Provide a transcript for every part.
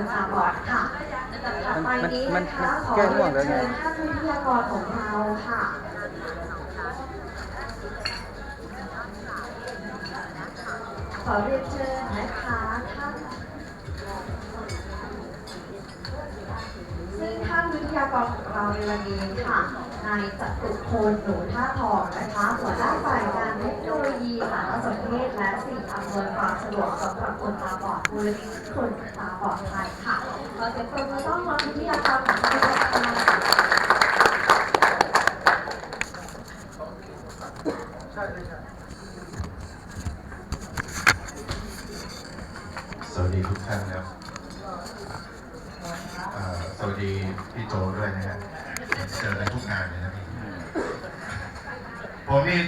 คนตาบอดค่ะลำดับถัดไปนี้มันนะคะมันขอแก้เรีง่วยงนแล้วไงเชิญท่านวิทยากรของเราค่ะขอเรียนเชิญนะคะท่านซึ่งท่านวิทยากรของเราในวันนี้ค่ะนายจตุพลหนูท่าทองนะคะหัวหน้าฝ่ายการเทคโนโลยีสารสนเทศและสิ่งอำนวยความสะดวกสำหรับคนตาบอดมูลนิธิคนตาบอดไทยค่ะขอเสียงปรบมือต้อนรับวิทยากรของเราด้ ผมนี่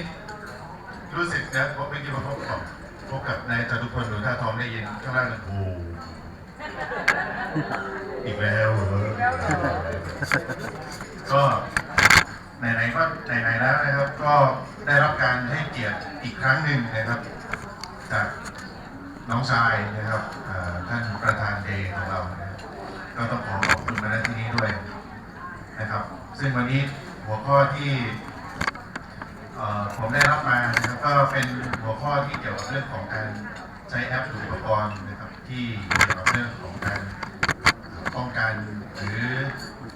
รู้สึกนะผมเมื่อกี้มาพบกับพบกับนายจตุพลหนูท่าทองได้ยินข้างล่างนะโอ้อีกแล้วเหรอก็ไหนๆก็ไหนๆแล้วนะครับ ก็ได้รับการให้เกียรติอีกครั้งหนึ่งนะครับ จากน้องชายนะครับท่านประธานเดย์ของเรานะครับก็ต้องขอขอบคุณมาณที่นี้ด้วยนะครับ ซึ่งวันนี้หัวข้อที่ ผมได้รับมานะครับก็เป็นหัวข้อที่เกี่ยวกับเรื่องของการใช้แอปอุปกรณ์นะครับที่เกี่ยวกับเรื่องของการป้องกันหรือ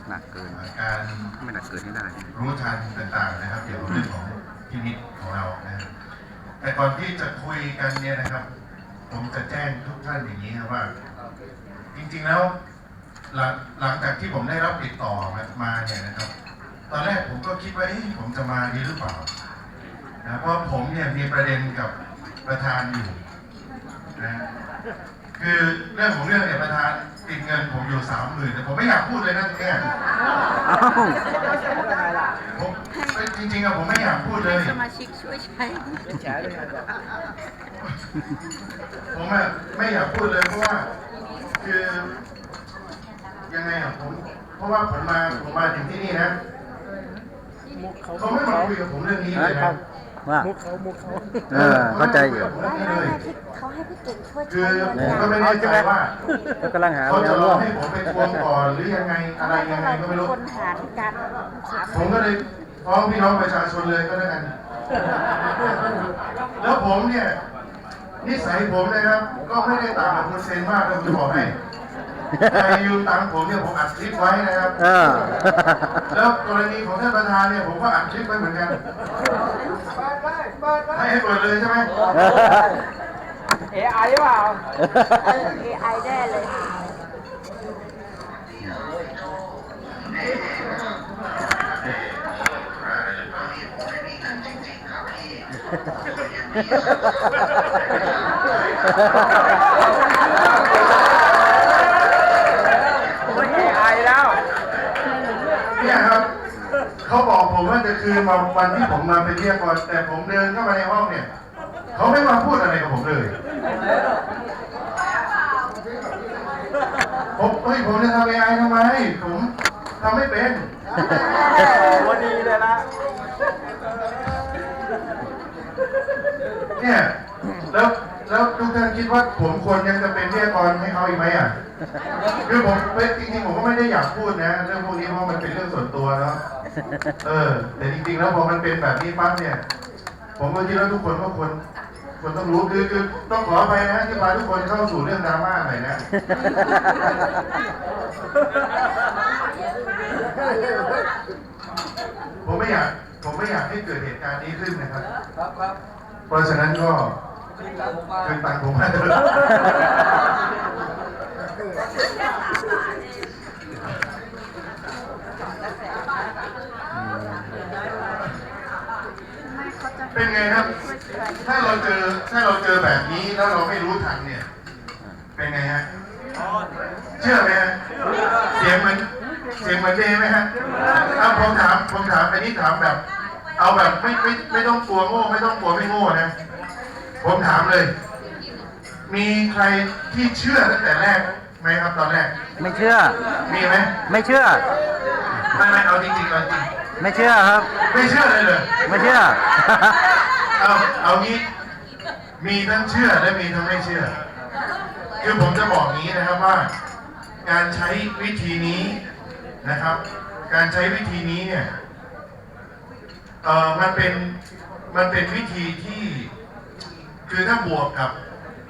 หนักเกินการไม่หนักเกินได้รู้ทันต่างๆนะครับ เกี่ยวกับเรื่องของพินิจของเรานะครับแต่ก่อนที่จะคุยกันเนี่ยนะครับ ผมจะแจ้งทุกท่านอย่างนี้ครับว่า จริงๆแล้วหลังหลังจากที่ผมได้รับติดต่อมาเนี่ยนะครับ ตอนแรกผมก็คิดว่าเอ๊ะผมจะมาดีหรือเปล่า นะเพราะผมเนี่ยมีประเด็นกับประธานอยู่นะคือเรื่องของเรื่องเนี่ยประธานติดเงินผมอยู่สามหมื่นแต่ผมไม่อยากพูดเลยนะตรงเนี้ยเอ้าผมจริงๆอะผมไม่อยากพูดเลยสมาชิกช่วยใช้ผมอะไม่อยากพูดเลยเพราะว่าคือยังไงอะผมเพราะว่าผมมาผมมาถึงที่นี่นะเขาไม่มาคุยกับผมเรื่องนี้เลยนะ ว่ามุกเขามุกเขาเออเข้าใจอยู่ผมเรื่องนี้เลยเขาให้พี่เก่งช่วยคืใช้อเงินผมก็ไม่แน่ใจว่าก็กำลังหาเขาแนจะวรร่อวมให้ผมไปทวงก่อนหรือยังไงอะไรยังไงก็ไม่รู้ คนหารกันสามผมก็เลยฟ้องพี่น้องประชาชนเลยก็แล้วกัน แล้วผมเนี่ยนิสัยผมนะครับ ก็ไม่ได้ต่างกับคุณเซนมากนะผมจะบอกให้ใครยืมตังค์ผมเนี่ยผมอัดคลิปไว้นะครับ เออ แล้วกรณีของท่านประธานเนี่ยผมก็อัดคลิปไว้เหมือนกัน ให้ให้เปิดเลยใช่ไหมเอไอเปล่าเออ AI แน่เลยเอไอแล้ว เนี่ยครับ เขาบอกผมว่าจะคืน มาวันที่ผมมาเป็นเรียกก่อนแต่ผมเดินเข้ามาในห้องเนี่ยเขาไม่มาพูดอะไรกับผมเลยผมเฮ้ยผมจะทำเอไอทำไม ผมทำไม่เป็นวันดีเลยนะเนี่ยแล้วแล้วทุกท่านคิดว่าผมควรยังจะเป็นวิทยากรให้เขาอีกไหมอะคือผมจริงๆผมก็ไม่ได้อยากพูดนะ เรื่องพวกนี้เพราะมันเป็นเรื่องส่วนตัวเนาะ เออ แต่จริงๆแล้วพอมันเป็นแบบนี้ปั๊บเนี่ย ผมก็คิดว่าทุกคนก็ควรควรต้องรู้คือคือต้องขออภัยนะที่พาทุกคนเข้าสู่เรื่องดราม่าหน่อยนะ ผมไม่อยากผมไม่อยากให้เกิดเหตุการณ์นี้ขึ้นนะครับ ครับครับเพราะฉะนั้นก็ขึ้นตามผมมาคืนตังค์ผมมาเถอะ เป็นไงครับ ถ้าเราเจอถ้าเราเจอแบบนี้แล้วเราไม่รู้ทันเนี่ย เป็นไงฮะ เชื่อไหมฮะ เสียงเหมันเสียงเหมือนเดย์ไหมฮะเอาผมถามผมถามอันนี้ถามแบบ เอาแบบไม่ไม่ไม่ต้องกลัวโง่ ไม่ต้องกลัวไม่โง่นะ ผมถามเลย มีใครที่เชื่อตั้งแต่แรกไหมครับตอนแรก ไม่เชื่อ มีไหม ไม่เชื่อ ไม่ไม่เอาจริงๆเอาจริง ไม่เชื่อครับ ไม่เชื่อเลยเลยไม่เชื่อ เอาเอางี้มีทั้งเชื่อและมีทั้งไม่เชื่อ คือผมจะบอกงี้นะครับว่า การใช้วิธีนี้นะครับ การใช้วิธีนี้เนี่ยเออมันเป็นมันเป็นวิธีที่ คือถ้าบวกกับ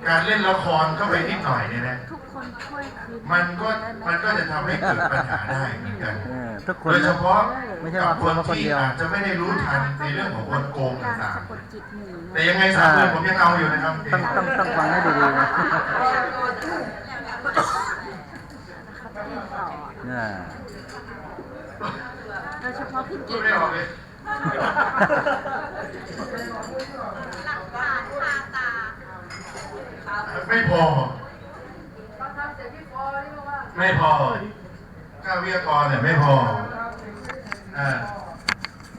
การเล่นละครเข้าไปนิดหน่อยเนี่ยนะทุกคนช่วยคืนมันก็มันก็จะทำให้เกิดปัญหาได้เหมือนกัน เออทุกคนโดยเฉนะ พาะไม่ใช่กับว่าคนคนคนที่เดียว อาจจะไม่ได้รู้ทันในเรื่องของคนโกงการต่างสะกดจิตหมู่ๆแต่ยังไงสามหมื่นผมยังเอาอยู่นะครับ ต้องต้องต้องฟังให้ดีๆนะต่อน่ะโดยเฉพาะพี่พูกิ๊ดกไม่ออกเลย ไม่พอ ไม่พอค่าวิทยากรเนี่ยไม่พออ่า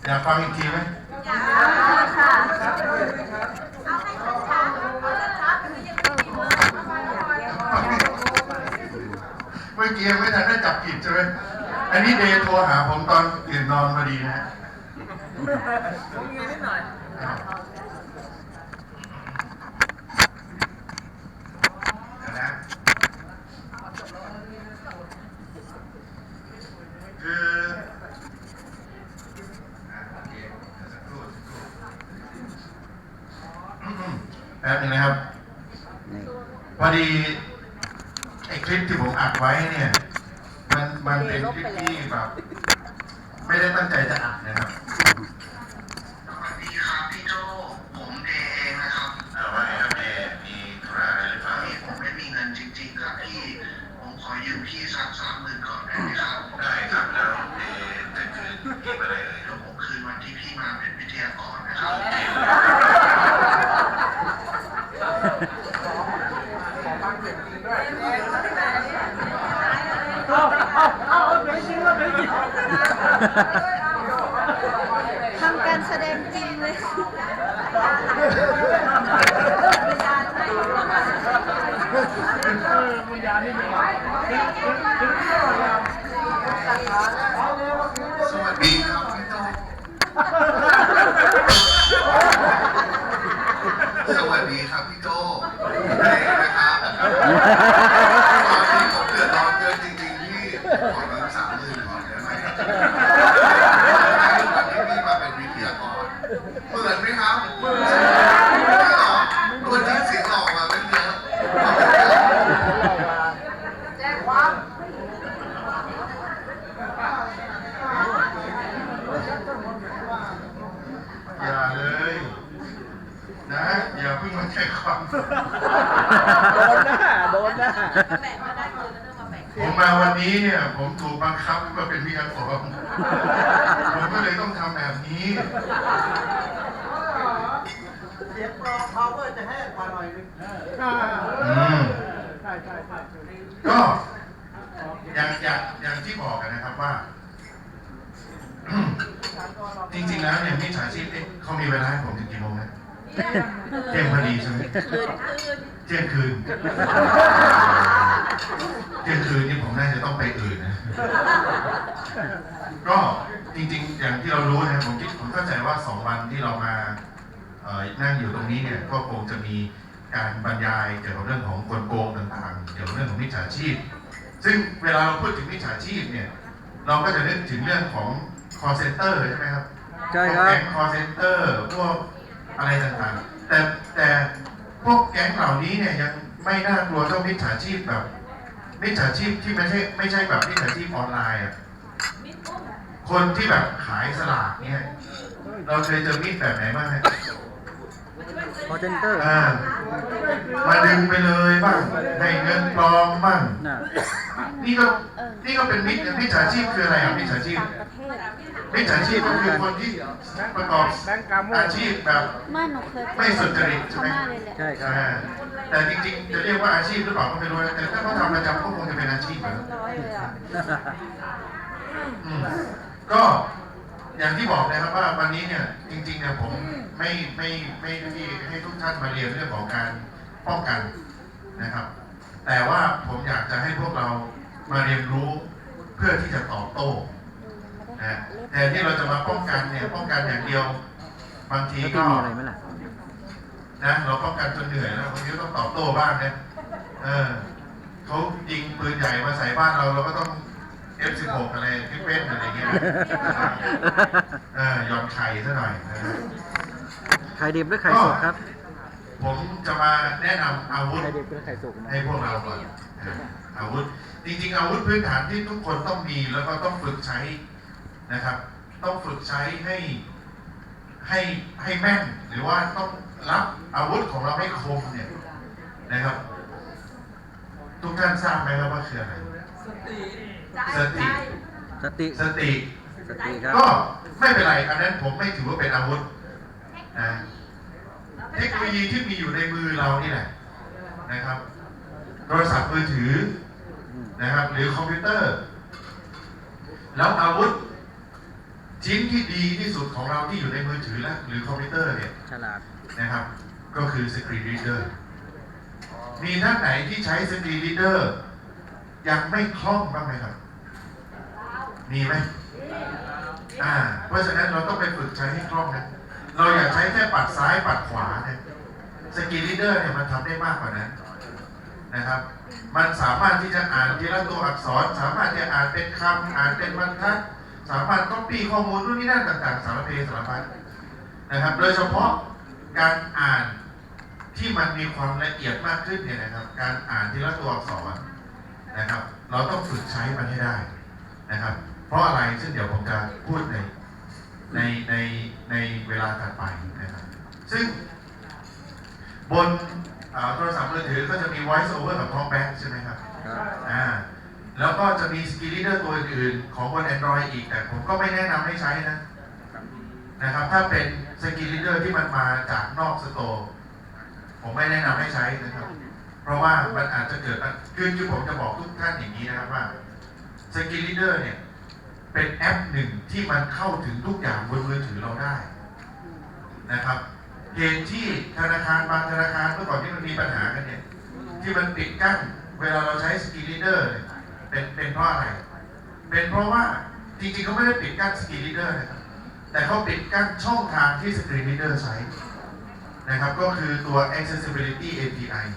อยากฟังอีกทีไหมอยากค่ะเมื่อกี้ยังไม่ทันได้จับผิดใช่ไหมอันนี้เดย์โทรหาผมตอนตื่นนอนพอดีนะฮะอ้าวเดี๋ยวนะคืออะโอเคเดี๋ยวสักครู่สักครู่อืมแป๊บหนึงนะครับ นี่ พอดีไอ้คลิปที่ผมอัดไว้เนี่ย มันมัน เป็นคลิปที่แบบไม่ได้ตั้งใจจะอัดนะครับสวัสดีครับพี่โจผมเดย์เองนะครับเอาว่าไงครับเดมีธุระอะไรหรือเปล่าพี่ผมไม่มีเงินจริงๆครับพี่ผมขอยืมพี่สักสามหมื่นก่อนได้ไหมครับได้ครับแล้วเดจะคืนกี่เมื่อไหรเอ่ยเดี๋ยวผมคืนวันที่พี่มาเป็นวิทยากรนะครับขอฟังเสียงจริงด้วย เอาเอา เอาเอาเพลงจริงเอาเพลงจริงทำการแสดงจริงเลยสวัสดีครับพี่โจสวัสดีครับพี่โจเดย์นะครับตอนนี้ผมเดือดร้อนเกินจริงๆพี่ขอยืมสามหมื่นก่อนได้ไหมวันที่พี่มาเป็นวิทยากรเหมือนไหมครับเหมือนไม่หรอกตัวจริงเสียงหลอกมาเป็นเยอะขอบคุณครับ อย่าเลยนะอย่าเพิ่ง มาแจ้งความโดนหน้าโดนหน้าผมมาวันนี้เนี่ยผมถูกบังคับมาเป็นวิทยากรผมก็เลยต้องทำแบบนี้ เสียงรอ power จะแห้งกว่าหน่อยนึงอืม ใช่ใช่ใช่ก็อย่างอย่างอย่างที่บอกกันนะครับว่า จริงๆแล้วเนี่ยมิจฉาชีพเอ๊ะเขามีเวลาให้ผมถึงกี่โมงนะ เที่ยงพอดีใช่ไหมเที่ยงคืนเที่ยงคืนนี่ผมน่าจะต้องไปอื่นนะ ก็จริงๆ อย่างที่เรารู้นะครับผมคิดผมเข้าใจว่าสองวันที่เรามาเอ่อนั่งอยู่ตรงนี้เนี่ยก็คงจะมีการบรรยายเกี่ยวกับเรื่องของกลโกงต่างๆ เกี่ยวกับเรื่องของมิจฉาชีพ ซึ่งเวลาเราพูดถึงมิจฉาชีพเนี่ย เราก็จะนึกถึงเรื่องของ call center ใช่ไหมครับใช่ครับพวกแก๊ง call center พวก อะไรต่างๆ แต่แต่พวกแก๊งเหล่านี้เนี่ยยังไม่น่ากลัวเท่ามิจฉาชีพแบบมิจฉาชีพที่ไม่ใช่ไม่ใช่แบบมิจฉาชีพออนไลน์อะคนที่แบบขายสลากเนี่ยเราเคยเจอมิจแบบไหนบ้างฮะ คอเซนเตอร์อ่ามาดึงไปเลยบ้างให้เงินปลอมบ้างน่ะนี่ก็นี่ก็เป็นมิจมิจฉาชีพคืออะไรอะมิจฉาชีพต่างประเทศมิจฉาชีพก็คือคนที่ประกอบอาชีพแบบไม่หนูเคยปไม่สุจริตใช่พไหมม่าเลยแหละใช่ครับอ่าแต่จริงๆจะเรียกว่าอาชีพหรือเปล่าก็ไม่รู้นะแต่ถ้าเขาทำประจำก็คงจะเป็นอาชีพนะร้อยเลยอะอืมก็ อย่างที่บอกนะครับว่าวันนี้เนี่ยจริงๆเนี่ยผมไม่ไม่ไม่ที่ให้ทุกท่านมาเรียนเรื่องของการป้องกันนะครับ แต่ว่าผมอยากจะให้พวกเรามาเรียนรู้เพื่อที่จะตอบโต้นะแต่ที่เราจะมาป้องกันเนี่ยป้องกันอย่างเดียว บางทีแล้วก็พี่มีอะไรไหมล่ะนะเราป้องกันจนเหนื่อยแล้วบางทีก็ต้องตอบโต้บ้างนะเออเขายิงปืนใหญ่มาใส่บ้านเราเราก็ต้อง F16 อะไรที่เป็นอะไรเงี้ยนะครับเออหย่อนไข่ซะหน่อยนะครับไข่ดิบหรือไข่สุกครับ ผมจะมาแนะนำอาวุธไข่ดิบหรือไข่สุกนะให้พวกเราก่อนนะอาวุธจริงๆอาวุธพื้นฐานที่ทุกคนต้องมีแล้วก็ต้องฝึกใช้นะครับ ต้องฝึกใช้ให้ให้ให้แม่นหรือว่าต้องรับอาวุธของเราให้คมเนี่ยนะครับ ทุกท่านทราบไหมครับว่าคืออะไร สติ สติ สติ สติครับ ก็ไม่เป็นไร อันนั้นผมไม่ถือว่าเป็นอาวุธนะเทคโนโลยีที่มีอยู่ในมือเรานี่แหละนะครับโทรศัพท์มือถืออืมนะครับ หรือคอมพิวเตอร์ แล้วอาวุธชิ้นที่ดีที่สุดของเราที่อยู่ในมือถือและหรือคอมพิวเตอร์เนี่ยฉลาดนะครับ ก็คือสกรีนรีดเดอร์มีท่านไหนที่ใช้สกรีนรีดเดอร์ ยังไม่คล่องบ้างไหมครับ มีไหมอ่า เพราะฉะนั้นเราต้องไปฝึกใช้ให้คล่องนะ เราอย่าใช้แค่ปัดซ้ายปัดขวาเนี่ยสกรีนรีดเดอร์เนี่ยมันทำได้มากกว่านั้นนะครับ มันสามารถที่จะอ่านทีละตัวอักษร สามารถที่จะอ่านเป็นคำอ่านเป็นบรรทัด สามารถ copy ข้อมูลนู่นนี่นั่นต่างๆ สารเพสารพัดนะครับ โดยเฉพาะการอ่านที่มันมีความละเอียดมากขึ้นเนี่ยนะครับ การอ่านทีละตัวอักษร นะครับ เราต้องฝึกใช้มันให้ได้นะครับ เพราะอะไรซึ่งเดี๋ยวผมจะพูดในในในในเวลาถัดไปนะครับ ซึ่งบนเอ่อโทรศัพท์มือถือก็จะมี voice over กับ talkback ใช่ไหมครับครับอ่าแล้วก็จะมี skill leader ตัวอื่นๆของบน Android อีก แต่ผมก็ไม่แนะนำให้ใช้นะนะครับ ถ้าเป็น skill leader ที่มันมาจากนอกสโตร์ผมไม่แนะนำให้ใช้นะครับ เพราะว่ามันอาจจะเกิดคือคือผมจะบอกทุกท่านอย่างนี้นะครับว่า skill leader เนี่ย เป็นแอปหนึ่งที่มันเข้าถึงทุกอย่างบนมือถือเราได้นะครับเหตุที่ธนาคารบางธนาคารเมื่อก่อนที่มันมีปัญหากันเนี่ย ที่มันปิดกั้นเวลาเราใช้สกีลีเดอร์เนี่ยเป็นเป็นเพราะอะไร เป็นเพราะว่าจริงๆเขาไม่ได้ปิดกั้นสกีลีเดอร์นะครับแต่เขาปิดกั้นช่องทางที่สกีลีเดอร์ใช้นะครับก็คือตัว accessibility API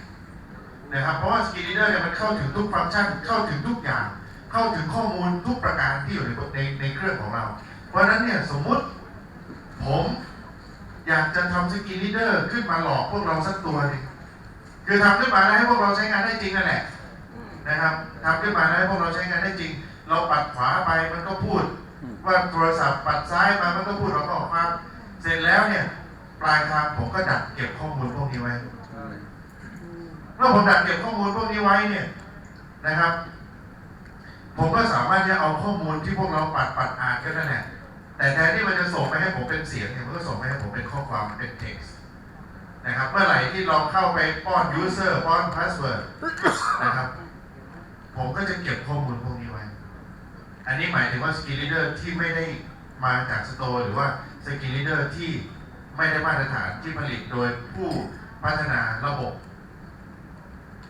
นะครับเพราะว่า Skill Leader เนี่ยมันเข้าถึงทุกฟังก์ชันเข้าถึงทุกอย่าง เข้าถึงข้อมูลทุกประการที่อยู่ในในในเครื่องของเรา เพราะฉะนั้นเนี่ยสมมุติผมอยากจะทำ Skill Leader ขึ้นมาหลอกพวกเราสักตัวหนึงคือทำขึ้นมาแล้วให้พวกเราใช้งานได้จริงนั่นแหละนะครับทำขึ้นมาแล้วให้พวกเราใช้งานได้จริง เราปัดขวาไปมันก็พูด ว่าโทรศัพท์ปัดซ้ายมามันก็พูดเราก็ออกมาเสร็จแล้วเนี่ยปลายทางผมก็ดักเก็บข้อมูลพวกนี้ไว้ เมื่อผมดักเก็บข้อมูลพวกนี้ไว้เนี่ยนะครับ ผมก็สามารถจะเอาข้อมูลที่พวกเราปัดปัดอ่านกันนั่นแหละแต่แทนที่มันจะส่งไปให้ผมเป็นเสียงเนี่ยมันก็ส่งไปให้ผมเป็นข้อความเป็น text นะครับ เมื่อไหร่ที่เราเข้าไปป้อน user ป้อน password นะครับ ผมก็จะเก็บข้อมูลพวกนี้ไว้ อันนี้หมายถึงว่า skill leader ที่ไม่ได้มาจากสโตร์หรือว่า skill leader ที่ไม่ได้มาตรฐานที่ผลิตโดยผู้พัฒนาระบบ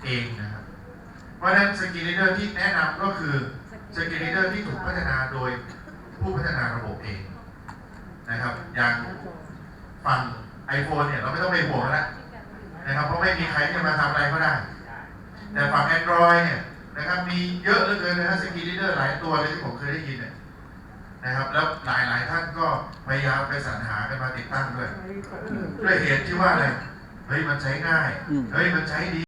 เองนะครับ เพราะฉะนั้นสกิลเลเดอร์ที่แนะนำก็คือสกิลเลเดอร์ที่ถูกพัฒนาโดยผู้พัฒนาระบบเองนะครับ อย่างฝั่ง iPhone เนี่ยเราไม่ต้องไปห่วงแล้วนะครับ เพราะไม่มีใครที่จะมาทำอะไรก็ได้ แต่ฝั่ง Android เนี่ยนะครับมีเยอะเหลือเกินนะฮะสกิลเลเดอร์หลายตัวเลยที่ผมเคยได้ยินเนี่ยนะครับแล้วหลายหลายท่านก็พยายามไปสรรหากันมาติดตั้งด้วยด้วยเหตุที่ว่าอะไรเฮ้ยมันใช้ง่ายเฮ้ยมันใช้ดี